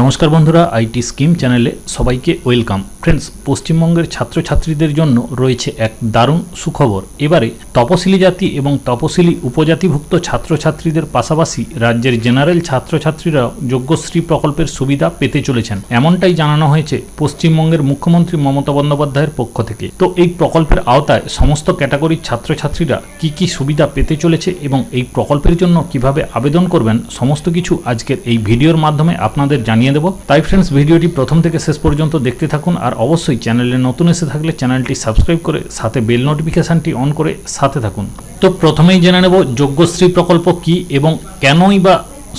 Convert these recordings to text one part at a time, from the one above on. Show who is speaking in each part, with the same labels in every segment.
Speaker 1: নমস্কার বন্ধুরা IT scheme চ্যানেলে সবাইকে ওয়েলকাম। ফ্রেন্ডস পশ্চিমবঙ্গের ছাত্রছাত্রীদের জন্য রয়েছে এক দারুণ সুখবর। এবারে তপশিলি জাতি এবং তপশিলি উপজাতিভুক্ত ছাত্রছাত্রীদের পাশাপাশি রাজ্যের জেনারেল ছাত্রছাত্রীরাও যোগ্যশ্রী প্রকল্পের সুবিধা পেতে চলেছেন। এমনটাই জানানো হয়েছে পশ্চিমবঙ্গের মুখ্যমন্ত্রী মমতা বন্দ্যোপাধ্যায়ের পক্ষ থেকে। তো এই প্রকল্পের আওতায় সমস্ত ক্যাটাগরির ছাত্রছাত্রীরা কি কি সুবিধা পেতে চলেছে এবং এই প্রকল্পের জন্য কীভাবে আবেদন করবেন, সমস্ত কিছু আজকের এই ভিডিওর মাধ্যমে আপনাদের জানিয়ে দেব। তাই ফ্রেন্ডস ভিডিওটি প্রথম থেকে শেষ পর্যন্ত দেখতে থাকুন আর অবশ্যই চ্যানেলে নতুন এসে থাকলে চ্যানেলটি সাবস্ক্রাইব করে সাথে বেল নোটিফিকেশানটি অন করে সাথে থাকুন। তো প্রথমেই জেনে নেব যোগ্যশ্রী প্রকল্প কি এবং কেনই বা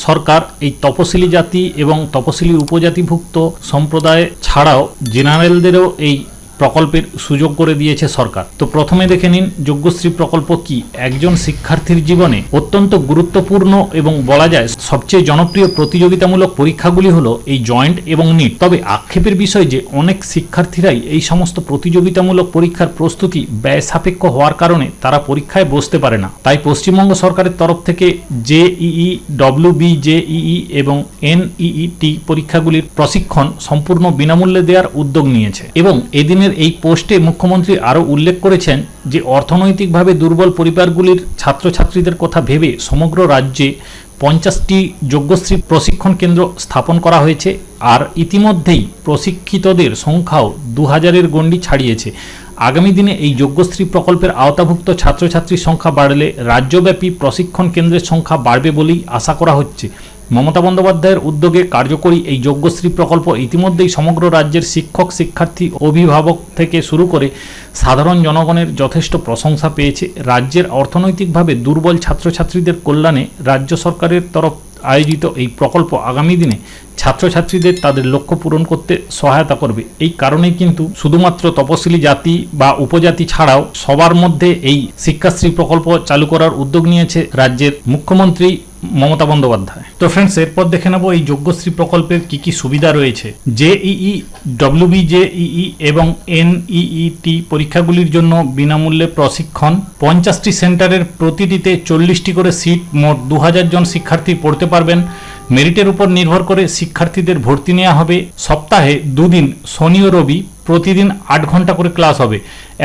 Speaker 1: সরকার এই তপশিলি জাতি এবং তপশিলি উপজাতিভুক্ত সম্প্রদায় ছাড়াও জেনারেলদেরও এই প্রকল্পের সুযোগ করে দিয়েছে সরকার। তো প্রথমে দেখে নিন যোগ্যশ্রী প্রকল্প কি? একজন শিক্ষার্থীর জীবনে অত্যন্ত গুরুত্বপূর্ণ এবং বলা যায় সবচেয়ে জনপ্রিয় প্রতিযোগিতামূলক পরীক্ষাগুলি হলো এই জয়েন্ট এবং নিট। তবে আক্ষেপের বিষয় যে অনেক শিক্ষার্থীরাই এই সমস্ত প্রতিযোগিতামূলক পরীক্ষার প্রস্তুতি ব্যয় সাপেক্ষ হওয়ার কারণে তারা পরীক্ষায় বসতে পারে না। তাই পশ্চিমবঙ্গ সরকারের তরফ থেকে জেইই ডব্লিউবি জেইই এবং এনইইটি পরীক্ষাগুলির প্রশিক্ষণ সম্পূর্ণ বিনামূল্যে দেওয়ার উদ্যোগ নিয়েছে। এবং এদিনের এই পোস্টে মুখ্যমন্ত্রী আরও উল্লেখ করেছেন যে অর্থনৈতিকভাবে দুর্বল পরিবারগুলির ছাত্রছাত্রীদের কথা ভেবে সমগ্র রাজ্যে পঞ্চাশটি যোগ্যশ্রী প্রশিক্ষণ কেন্দ্র স্থাপন করা হয়েছে আর ইতিমধ্যেই প্রশিক্ষিতদের সংখ্যাও দু হাজারের গণ্ডি ছাড়িয়েছে। আগামী দিনে এই যোগ্যশ্রী প্রকল্পের আওতাভুক্ত ছাত্রছাত্রীর সংখ্যা বাড়লে রাজ্যব্যাপী প্রশিক্ষণ কেন্দ্রের সংখ্যা বাড়বে বলেই আশা করা হচ্ছে। মমতা বন্দ্যোপাধ্যায়ের উদ্যোগে কার্যকরী এই যোগ্যশ্রী প্রকল্প ইতিমধ্যেই সমগ্র রাজ্যের শিক্ষক, শিক্ষার্থী, অভিভাবক থেকে শুরু করে সাধারণ জনগণের যথেষ্ট প্রশংসা পেয়েছে। রাজ্যের অর্থনৈতিকভাবে দুর্বল ছাত্রছাত্রীদের কল্যাণে রাজ্য সরকারের তরফ আয়োজিত এই প্রকল্প আগামী দিনে ছাত্রছাত্রীদের তাদের লক্ষ্য পূরণ করতে সহায়তা করবে। এই কারণেই কিন্তু শুধুমাত্র তপশিলি জাতি বা উপজাতি ছাড়াও সবার মধ্যে এই শিক্ষাশ্রী প্রকল্প চালু করার উদ্যোগ নিয়েছে রাজ্যের মুখ্যমন্ত্রী মমতা বন্দ্যোপাধ্যায়। তো ফ্রেন্ডস এরপর দেখে নেব এই যোগ্যশ্রী প্রকল্পের কি কি সুবিধা রয়েছে। জেইই ডব্লিউবি জেইই এবং এন এনইইটি পরীক্ষাগুলির জন্য বিনামূল্যে প্রশিক্ষণ। পঞ্চাশটি সেন্টারের প্রতিটিতে চল্লিশটি করে সিট, মোট দু হাজার জন শিক্ষার্থী পড়তে পারবেন। মেরিটের উপর নির্ভর করে শিক্ষার্থীদের ভর্তি নেওয়া হবে। সপ্তাহে দুদিন শনি ও রবি, প্রতিদিন আট ঘণ্টা করে ক্লাস হবে।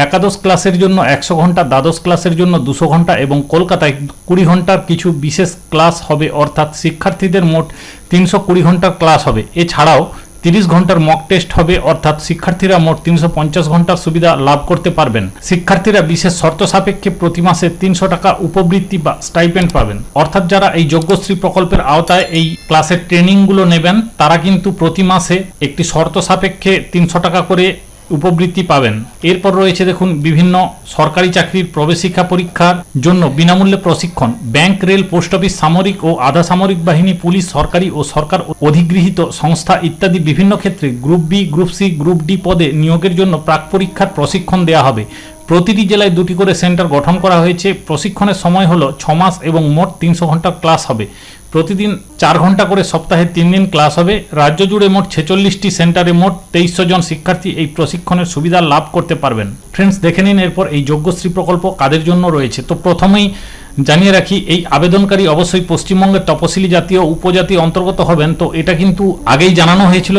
Speaker 1: একাদশ ক্লাসের জন্য একশো ঘণ্টা, দ্বাদশ ক্লাসের জন্য দুশো ঘণ্টা এবং কলকাতায় কুড়ি ঘণ্টার কিছু বিশেষ ক্লাস হবে, অর্থাৎ শিক্ষার্থীদের মোট তিনশো কুড়ি ঘণ্টার ক্লাস হবে। এছাড়াও তিরিশ ঘণ্টার মক টেস্ট হবে, অর্থাৎ শিক্ষার্থীরা মোট তিনশো পঞ্চাশ ঘণ্টার সুবিধা লাভ করতে পারবেন। শিক্ষার্থীরা বিশেষ শর্ত সাপেক্ষে প্রতি মাসে তিনশো টাকা উপবৃত্তি বা স্টাইপেন্ড পাবেন। অর্থাৎ যারা এই যোগ্যশ্রী প্রকল্পের আওতায় এই ক্লাসের ট্রেনিংগুলো নেবেন, তারা কিন্তু প্রতি মাসে একটি শর্ত সাপেক্ষে তিনশো টাকা করে উপবৃত্তি পাবেন। এরপর রয়েছে দেখুন, বিভিন্ন সরকারি চাকরির প্রবেশিক্ষা পরীক্ষার জন্য বিনামূল্যে প্রশিক্ষণ, ব্যাংক, রেল, পোস্ট অফিস, সামরিক ও আধা সামরিক বাহিনী, পুলিশ, সরকারি ও সরকার অধিগৃহীত সংস্থা ইত্যাদি বিভিন্ন ক্ষেত্রে group B, group C, group D পদে নিয়োগের জন্য প্রাক পরীক্ষার প্রশিক্ষণ দেওয়া হবে। প্রতিটি জেলায় দুটি করে সেন্টার গঠন করা হয়েছে। প্রশিক্ষণের সময় হলো ছ মাস এবং মোট তিনশো ঘণ্টার ক্লাস হবে। প্রতিদিন চার ঘণ্টা করে সপ্তাহে তিন দিন ক্লাস হবে। রাজ্য জুড়ে মোট ছেচল্লিশটি সেন্টারে মোট তেইশশো জন শিক্ষার্থী এই প্রশিক্ষণের সুবিধা লাভ করতে পারবেন। ফ্রেন্ডস দেখে নিন, এরপর এই যোগ্যশ্রী প্রকল্প কাদের জন্য রয়েছে? তো প্রথমেই জানিয়ে রাখি, এই আবেদনকারী অবশ্যই পশ্চিমবঙ্গের তপশিলি জাতীয় উপজাতি অন্তর্গত হবেন। তো এটা কিন্তু আগেই জানানো হয়েছিল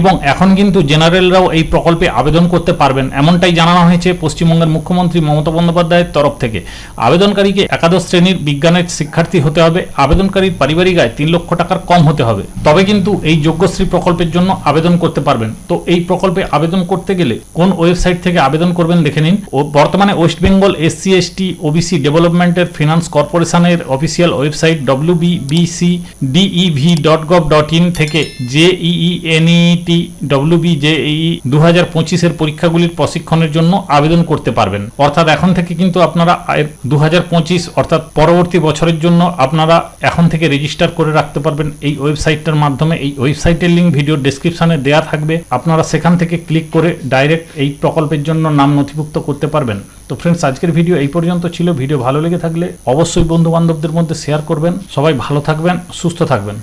Speaker 1: এবং এখন কিন্তু জেনারেলরাও এই প্রকল্পে আবেদন করতে পারবেন, এমনটাই জানানো হয়েছে পশ্চিমবঙ্গের মুখ্যমন্ত্রী মমতা বন্দ্যোপাধ্যায়ের তরফ থেকে। আবেদনকারীকে একাদশ শ্রেণির বিজ্ঞানের শিক্ষার্থী হতে হবে, আবেদনকারীর পারিবারিক আয় তিন লক্ষ টাকার কম হতে হবে। তবে কিন্তু এই যোগ্যশ্রী প্রকল্পের জন্য আবেদন করতে পারবেন। তো এই প্রকল্পে আবেদন করতে গেলে কোন ওয়েবসাইট থেকে আবেদন করবেন দেখে নিন। ও বর্তমানে West Bengal SC, ST, OBC ডেভেলপমেন্টের ফিনান্স কর্পোরেশনের official website WBBC DEV dot gov dot in থেকে জেইই টি ডব্লিউবিজেই দু হাজার পঁচিশের পরীক্ষাগুলির প্রশিক্ষণের জন্য আবেদন করতে পারবেন। অর্থাৎ এখন থেকে কিন্তু আপনারা দু হাজার পঁচিশ অর্থাৎ পরবর্তী বছরের জন্য আপনারা এখন থেকে রেজিস্টার করে রাখতে পারবেন এই ওয়েবসাইটটার মাধ্যমে। এই ওয়েবসাইটের লিঙ্ক ভিডিও ডেসক্রিপশনে দেওয়া থাকবে। আপনারা সেখান থেকে ক্লিক করে ডাইরেক্ট এই প্রকল্পের জন্য নাম নথিভুক্ত করতে পারবেন। তো ফ্রেন্ডস আজকের ভিডিও এই পর্যন্ত ছিল। ভিডিও ভালো লেগে থাকলে অবশ্যই বন্ধু বান্ধবদের মধ্যে শেয়ার করবেন। সবাই ভালো থাকবেন, সুস্থ থাকবেন।